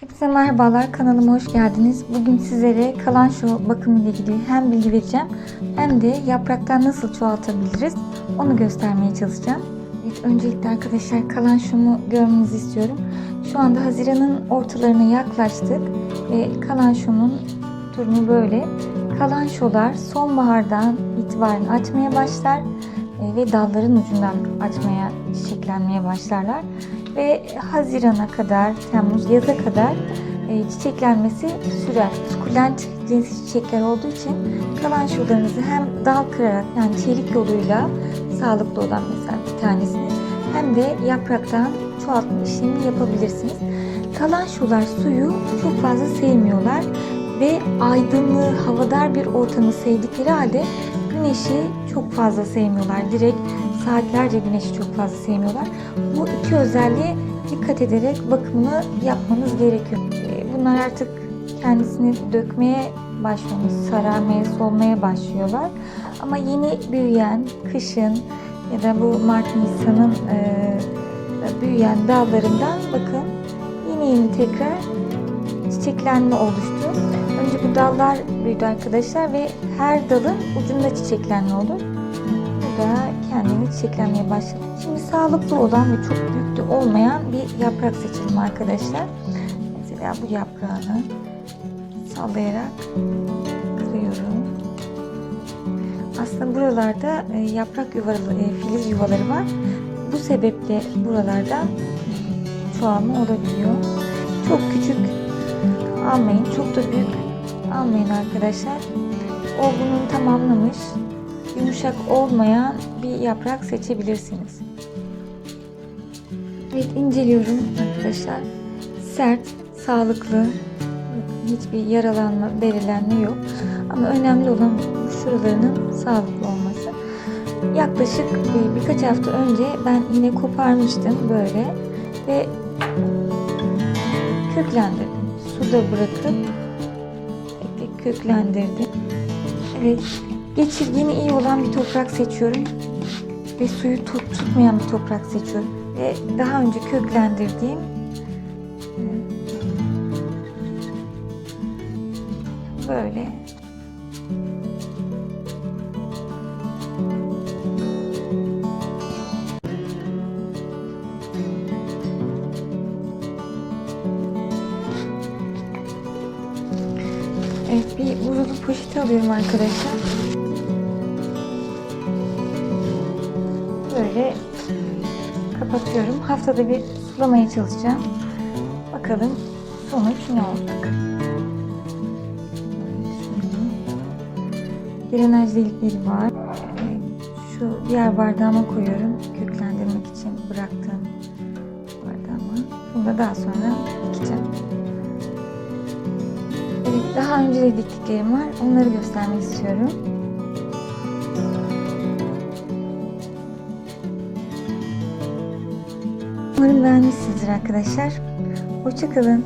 Hepinize merhabalar kanalıma hoş geldiniz. Bugün sizlere kalanço bakımı ile ilgili hem bilgi vereceğim hem de yapraktan nasıl çoğaltabiliriz onu göstermeye çalışacağım. Evet, öncelikle arkadaşlar kalançomu görmenizi istiyorum. Şu anda Haziran'ın ortalarına yaklaştık ve kalançomun durumu böyle. Kalançolar sonbahardan itibaren açmaya başlar ve dalların ucundan açmaya, çiçeklenmeye başlarlar ve Haziran'a kadar, Temmuz, yaza kadar e, çiçeklenmesi sürer. Sukulent cinsi çiçekler olduğu için kalançolarınızı hem dal kırarak yani çelik yoluyla sağlıklı olan mesela bir tanesini hem de yapraktan çoğaltma işlemi yapabilirsiniz. Kalançolar suyu çok fazla sevmiyorlar ve aydınlığı, havadar bir ortamı sevdikleri halde güneşi çok fazla sevmiyorlar. Direkt saatlerce güneşi çok fazla sevmiyorlar. Bu iki özelliğe dikkat ederek bakımını yapmanız gerekiyor. Ee, Bunlar artık kendisini dökmeye başlamış, sararmaya, solmaya başlıyorlar. Ama yeni büyüyen, kışın ya da bu Mart Nisan'ın e, büyüyen dallarından bakın yeni yeni tekrar çiçeklenme oluştu. Önce bu dallar büyüdü arkadaşlar ve her dalın ucunda çiçeklenme olur. Bu da kendini çiçeklenmeye başladı. Şimdi sağlıklı olan ve çok büyük de olmayan bir yaprak seçelim arkadaşlar. Mesela bu yaprağını sallayarak kırıyorum. Aslında buralarda e, yaprak yuvaları, e, filiz yuvaları var. Bu sebeple buralarda çoğalma olabiliyor. Çok küçük almayın, çok da büyük almayın arkadaşlar. Olgunluğunu tamamlamış, yumuşak olmayan bir yaprak seçebilirsiniz. Evet inceliyorum arkadaşlar. Sert, sağlıklı, hiçbir yaralanma, berilenme yok. Ama önemli olan şuralarının sağlıklı olması. Yaklaşık bir- birkaç hafta önce ben yine koparmıştım böyle ve köklendirdim. Suda bırakıp köklendirdim. Evet, geçirgeni iyi olan bir toprak seçiyorum ve suyu tut, tutmayan bir toprak seçiyorum ve daha önce köklendirdiğim e, böyle Evet bir vurulu poşet alıyorum arkadaşlar. Böyle kapatıyorum. Haftada bir sulamaya çalışacağım. Bakalım sonuç ne olacak. Drenaj delikleri var. Şu diğer bardağıma koyuyorum. Köklendirmek için bıraktığım bardağıma. Bunu da daha sonra dikeceğim. Daha önce de diktiklerim var. Onları göstermek istiyorum. Umarım beğenmişsinizdir arkadaşlar. Hoşçakalın.